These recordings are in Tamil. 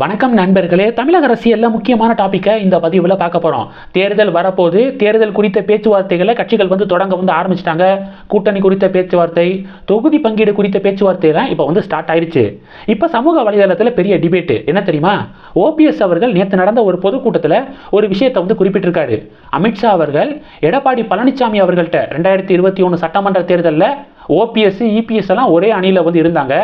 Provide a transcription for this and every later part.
வணக்கம் நண்பர்களே. தமிழக அரசியலில் முக்கியமான டாப்பிக்கை இந்த பதிவில் பார்க்க போகிறோம் தேர்தல் வரப்போது தேர்தல் குறித்த பேச்சுவார்த்தைகளை கட்சிகள் வந்து தொடங்க வந்து ஆரம்பிச்சிட்டாங்க. கூட்டணி குறித்த பேச்சுவார்த்தை தொகுதி பங்கீடு குறித்த பேச்சுவார்த்தைலாம் இப்போ வந்து ஸ்டார்ட் ஆயிடுச்சு இப்போ சமூக வலைதளத்தில் பெரிய டிபேட்டு என்ன தெரியுமா? ஓபிஎஸ் அவர்கள் நேற்று நடந்த ஒரு பொதுக்கூட்டத்தில் ஒரு விஷயத்தை வந்து குறிப்பிட்டிருக்காரு. அமித்ஷா அவர்கள் எடப்பாடி பழனிசாமி அவர்கள்ட்ட ரெண்டாயிரத்தி இருபத்தி ஒன்று சட்டமன்ற தேர்தலில் ஓபிஎஸ் இபிஎஸ் எல்லாம் ஒரே அணியில் வந்து இருந்தாங்க.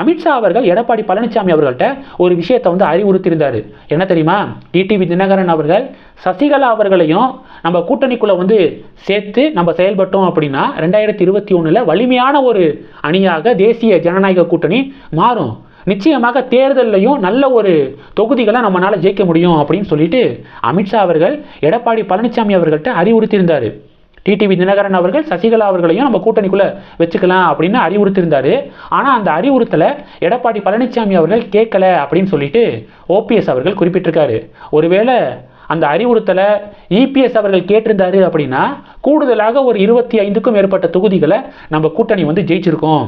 அமித்ஷா அவர்கள் எடப்பாடி பழனிசாமி அவர்கள்ட்ட ஒரு விஷயத்தை வந்து அறிவுறுத்தியிருந்தார். என்ன தெரியுமா? டிடிவி தினகரன் அவர்கள் சசிகலா அவர்களையும் நம்ம கூட்டணிக்குள்ளே வந்து சேர்த்து நம்ம செயல்பட்டோம் அப்படின்னா ரெண்டாயிரத்தி இருபத்தி ஒன்றில் வலிமையான ஒரு அணியாக தேசிய ஜனநாயக கூட்டணி மாறும். நிச்சயமாக தேர்தல்லையும் நல்ல ஒரு தொகுதிகளை நம்மளால் ஜெயிக்க முடியும் அப்படின்னு சொல்லிட்டு அமித்ஷா அவர்கள் எடப்பாடி பழனிசாமி அவர்கள்ட்ட அறிவுறுத்தியிருந்தார். டிடிவி தினகரன் அவர்கள் சசிகலா அவர்களையும் நம்ம கூட்டணிக்குள்ளே வச்சுக்கலாம் அப்படின்னு அறிவுறுத்திருந்தார் ஆனால் அந்த அறிவுறுத்தலை எடப்பாடி பழனிசாமி அவர்கள் கேட்கல அப்படின்னு சொல்லிட்டு ஓபிஎஸ் அவர்கள் குறிப்பிட்டிருக்காரு. ஒருவேளை அந்த அறிவுறுத்தலை இபிஎஸ் அவர்கள் கேட்டிருந்தாரு அப்படின்னா கூடுதலாக ஒரு இருபத்தி ஐந்துக்கும் மேற்பட்ட தொகுதிகளை நம்ம கூட்டணி வந்து ஜெயிச்சிருக்கோம்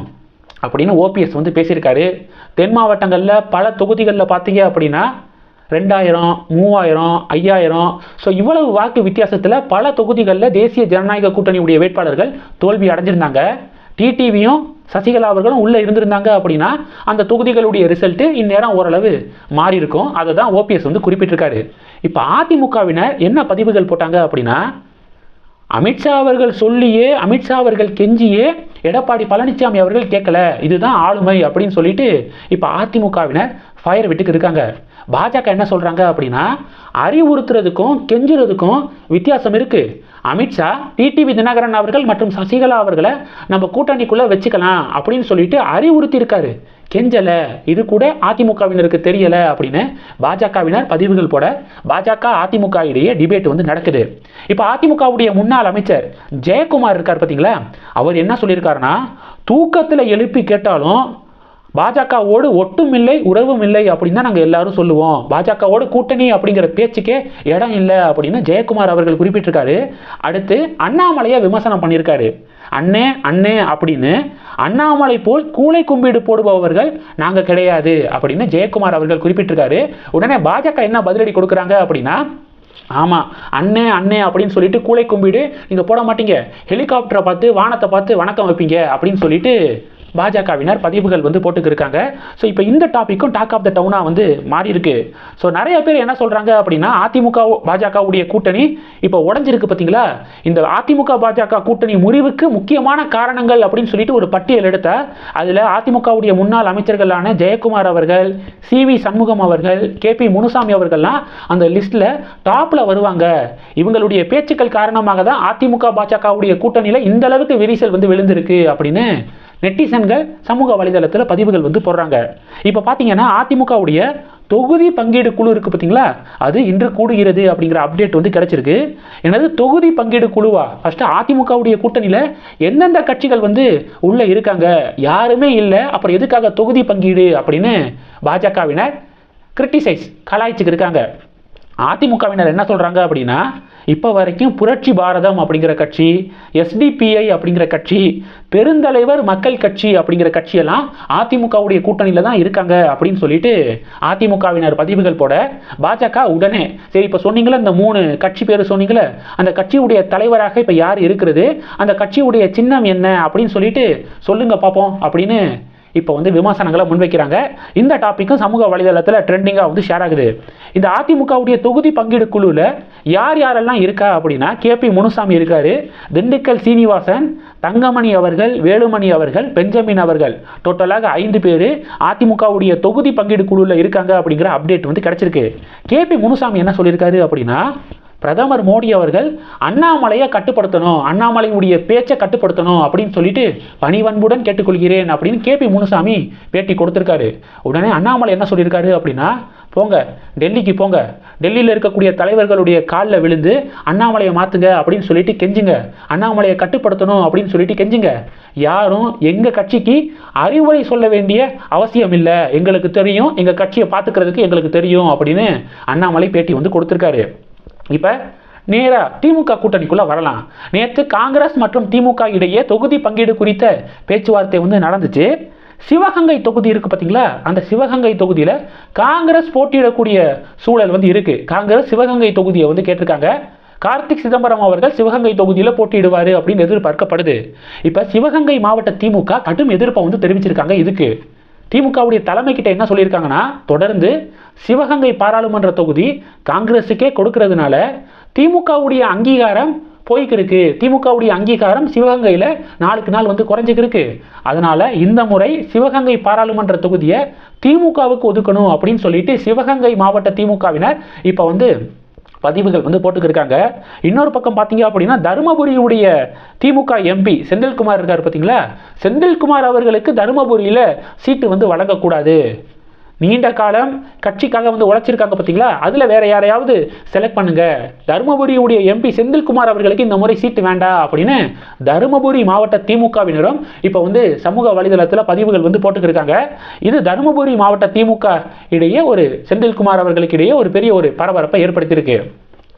அப்படின்னு ஓபிஎஸ் வந்து பேசியிருக்காரு. தென் மாவட்டங்களில் பல தொகுதிகளில் பார்த்தீங்க அப்படின்னா ரெண்டாயிரம் மூவாயிரம் ஐயாயிரம். ஸோ இவ்வளவு வாக்கு வித்தியாசத்தில் பல தொகுதிகளில் தேசிய ஜனநாயக கூட்டணியுடைய வேட்பாளர்கள் தோல்வி அடைஞ்சிருந்தாங்க. டிடிவியும் சசிகலா அவர்களும் உள்ளே இருந்திருந்தாங்க அப்படின்னா அந்த தொகுதிகளுடைய ரிசல்ட்டு இந்நேரம் ஓரளவு மாறி இருக்கும் அதை தான் ஓபிஎஸ் வந்து குறிப்பிட்டிருக்காரு. இப்போ அதிமுகவினர் என்ன பதிவுகள் போட்டாங்க அப்படின்னா அமித்ஷா அவர்கள் சொல்லியே அமித்ஷா அவர்கள் கெஞ்சியே எடப்பாடி பழனிசாமி அவர்கள் கேட்கல. இதுதான் ஆளுமை அப்படின்னு சொல்லிட்டு இப்போ அதிமுகவினர் ஃபயர் விட்டுக்கு இருக்காங்க. பாஜக என்ன சொல்கிறாங்க அப்படின்னா அறிவுறுத்துறதுக்கும் கெஞ்சுறதுக்கும் வித்தியாசம் இருக்குது அமித்ஷா டிடிவி தினகரன் அவர்கள் மற்றும் சசிகலா அவர்களை நம்ம கூட்டணிக்குள்ளே வச்சுக்கலாம் அப்படின்னு சொல்லிட்டு அறிவுறுத்தி இருக்காரு இது கூட அதிமுகவினருக்கு தெரியலை அப்படின்னு பாஜகவினர் பதிவுகள் போட பாஜக அதிமுக இடையே டிபேட் வந்து நடக்குது. இப்போ அதிமுகவுடைய முன்னாள் அமைச்சர் ஜெயக்குமார் இருக்கார் பார்த்தீங்களா அவர் என்ன சொல்லியிருக்காருன்னா தூக்கத்தில் எழுப்பி கேட்டாலும் பாஜகவோடு ஒட்டும் இல்லை உறவும் இல்லை அப்படின்னு தான் நாங்கள் எல்லாரும் சொல்லுவோம். பாஜகவோடு கூட்டணி அப்படிங்கிற பேச்சுக்கே இடம் இல்லை அப்படின்னு ஜெயக்குமார் அவர்கள் குறிப்பிட்டிருக்காரு. அடுத்து அண்ணாமலையை விமர்சனம் பண்ணியிருக்காரு. அண்ணே அண்ணே அப்படின்னு அண்ணாமலை போல் கூளை கும்பிடு போடுபவர்கள் நாங்கள் கிடையாது அப்படின்னு ஜெயக்குமார் அவர்கள் குறிப்பிட்டிருக்காரு. உடனே பாஜக என்ன பதிலடி கொடுக்குறாங்க அப்படின்னா ஆமாம் அண்ணே அண்ணே அப்படின்னு சொல்லிட்டு கூளை கும்பிடு நீங்கள் போட மாட்டீங்க. ஹெலிகாப்டரை பார்த்து வானத்தை பார்த்து வணக்கம் வைப்பீங்க அப்படின்னு சொல்லிட்டு பாஜகவினர் பதிவுகள் வந்து போட்டுக்கு இருக்காங்க ஸோ இப்போ இந்த டாப்பிக்கும் டாக் ஆஃப் த டவுனாக வந்து மாறி இருக்கு ஸோ நிறைய பேர் என்ன சொல்கிறாங்க அப்படின்னா அதிமுக பாஜகவுடைய கூட்டணி இப்போ உடஞ்சிருக்கு பார்த்தீங்களா இந்த அதிமுக பாஜக கூட்டணி முறிவுக்கு முக்கியமான காரணங்கள் அப்படின்னு சொல்லிட்டு ஒரு பட்டியல் எடுத்த அதில் அதிமுகவுடைய முன்னாள் அமைச்சர்களான ஜெயக்குமார் அவர்கள் சி வி சண்முகம் அவர்கள் கே பி முனுசாமி அவர்கள்லாம் அந்த லிஸ்ட்டில் டாப்பில் வருவாங்க. இவங்களுடைய பேச்சுக்கள் காரணமாக தான் அதிமுக பாஜகவுடைய கூட்டணியில் இந்த அளவுக்கு விரிசல் வந்து விழுந்திருக்கு அப்படின்னு நெட்டிசன்கள் சமூக வலைதளத்தில் பதிவுகள் வந்து போடுறாங்க. இப்போ பார்த்தீங்கன்னா அதிமுகவுடைய தொகுதி பங்கீடு குழு இருக்குது பார்த்தீங்களா அது இன்று கூடுகிறது அப்படிங்கிற அப்டேட் வந்து கிடச்சிருக்கு. எனது தொகுதி பங்கீடு குழுவா? ஃபஸ்ட்டு அதிமுகவுடைய கூட்டணியில் எந்தெந்த கட்சிகள் வந்து உள்ளே இருக்காங்க? யாருமே இல்லை. அப்புறம் எதுக்காக தொகுதி பங்கீடு அப்படின்னு பாஜகவினர் கிரிட்டிசைஸ் கலாய்ச்சிக்கு இருக்காங்க. அதிமுகவினர் என்ன சொல்கிறாங்க அப்படின்னா இப்போ வரைக்கும் புரட்சி பாரதம் அப்படிங்கிற கட்சி எஸ்டிபிஐ அப்படிங்கிற கட்சி பெருந்தலைவர் மக்கள் கட்சி அப்படிங்கிற கட்சியெல்லாம் அதிமுகவுடைய கூட்டணியில் தான் இருக்காங்க அப்படின்னு சொல்லிட்டு அதிமுகவினர் பதிவுகள் போட பாஜக உடனே சரி இப்போ சொன்னீங்களே இந்த மூணு கட்சி பேர் சொன்னீங்களே அந்த கட்சியுடைய தலைவராக இப்போ யார் இருக்கிறது அந்த கட்சியுடைய சின்னம் என்ன அப்படின்னு சொல்லிட்டு சொல்லுங்க பார்ப்போம் அப்படின்னு இப்போ வந்து விமர்சனங்களை முன்வைக்கிறாங்க. இந்த டாப்பிக்கும் சமூக வலைதளத்தில் ட்ரெண்டிங்காக வந்து ஷேர் ஆகுது. இந்த அதிமுகவுடைய தொகுதி பங்கீடு குழுவில் யார் யாரெல்லாம் இருக்கா அப்படின்னா கே பி முனுசாமி இருக்கார் திண்டுக்கல் சீனிவாசன் தங்கமணி அவர்கள் வேலுமணி அவர்கள் பெஞ்சமின் அவர்கள். டோட்டலாக ஐந்து பேர் அதிமுகவுடைய தொகுதி பங்கீடு குழுவில் இருக்காங்க அப்படிங்கிற அப்டேட் வந்து கிடச்சிருக்கு. கே பி முனுசாமி என்ன சொல்லியிருக்காரு அப்படின்னா பிரதமர் மோடி அவர்கள் அண்ணாமலையை கட்டுப்படுத்தணும் அண்ணாமலையுடைய பேச்சை கட்டுப்படுத்தணும் அப்படின்னு சொல்லிட்டு பணிவன்புடன் கேட்டுக்கொள்கிறேன் அப்படின்னு கேபி முனுசாமி பேட்டி கொடுத்துருக்காரு. உடனே அண்ணாமலை என்ன சொல்லியிருக்காரு அப்படின்னா போங்க டெல்லிக்கு போங்க. டெல்லியில் இருக்கக்கூடிய தலைவர்களுடைய காலில் விழுந்து அண்ணாமலையை மாற்றுங்க அப்படின்னு சொல்லிட்டு கெஞ்சுங்க. அண்ணாமலையை கட்டுப்படுத்தணும் அப்படின்னு சொல்லிட்டு கெஞ்சுங்க. யாரும் எங்கள் கட்சிக்கு அறிவுரை சொல்ல வேண்டிய அவசியம் இல்லை. எங்களுக்கு தெரியும் எங்கள் கட்சியை பார்த்துக்கிறதுக்கு எங்களுக்கு தெரியும் அப்படின்னு அண்ணாமலை பேட்டி வந்து கொடுத்துருக்காரு. இப்போ நேராக திமுக கூட்டணிக்குள்ளே வரலாம். நேற்று காங்கிரஸ் மற்றும் திமுக இடையே தொகுதி பங்கீடு குறித்த பேச்சுவார்த்தை வந்து நடந்துச்சு. சிவகங்கை தொகுதி இருக்குது பார்த்தீங்களா அந்த சிவகங்கை தொகுதியில் காங்கிரஸ் போட்டியிடக்கூடிய சூழல் வந்து இருக்குது காங்கிரஸ் சிவகங்கை தொகுதியை வந்து கேட்டிருக்காங்க. கார்த்திக் சிதம்பரம் அவர்கள் சிவகங்கை தொகுதியில் போட்டியிடுவார் அப்படின்னு எதிர்பார்க்கப்படுது. இப்போ சிவகங்கை மாவட்ட திமுக கடும் எதிர்ப்பை வந்து தெரிவிச்சிருக்காங்க இதுக்கு. திமுகவுடைய தலைமை கிட்ட என்ன சொல்லியிருக்காங்கன்னா தொடர்ந்து சிவகங்கை பாராளுமன்ற தொகுதி காங்கிரஸுக்கே கொடுக்கறதுனால திமுகவுடைய அங்கீகாரம் போய்க்கிருக்கு. திமுகவுடைய அங்கீகாரம் சிவகங்கையில் நாளுக்கு நாள் வந்து குறைஞ்சிக்கிருக்கு. அதனால் இந்த முறை சிவகங்கை பாராளுமன்ற தொகுதியை திமுகவுக்கு ஒதுக்கணும் அப்படின்னு சொல்லிட்டு சிவகங்கை மாவட்ட திமுகவினர் இப்போ வந்து பதிவுகள் வந்து போட்டுக்கிருக்காங்க. இன்னொரு பக்கம் பார்த்தீங்க அப்படின்னா தருமபுரியுடைய திமுக எம்பி செந்தில்குமார் இருக்கார் பார்த்தீங்களா? செந்தில்குமார் அவர்களுக்கு தருமபுரியில் சீட்டு வந்து வழங்கக்கூடாது. நீண்ட காலம் கட்சிக்காக வந்து உழைச்சிருக்காங்க பார்த்தீங்களா? அதில் வேற யாரையாவது செலக்ட் பண்ணுங்க. தருமபுரியுடைய எம்பி செந்தில்குமார் அவர்களுக்கு இந்த முறை சீட்டு வேண்டாம் அப்படின்னு தருமபுரி மாவட்ட திமுகவினரும் இப்போ வந்து சமூக வலைதளத்தில் பதிவுகள் வந்து போட்டுக்கிருக்காங்க. இது தருமபுரி மாவட்ட திமுக இடையே ஒரு செந்தில்குமார் அவர்களுக்கு இடையே ஒரு பெரிய ஒரு பரபரப்பை ஏற்படுத்தியிருக்கு.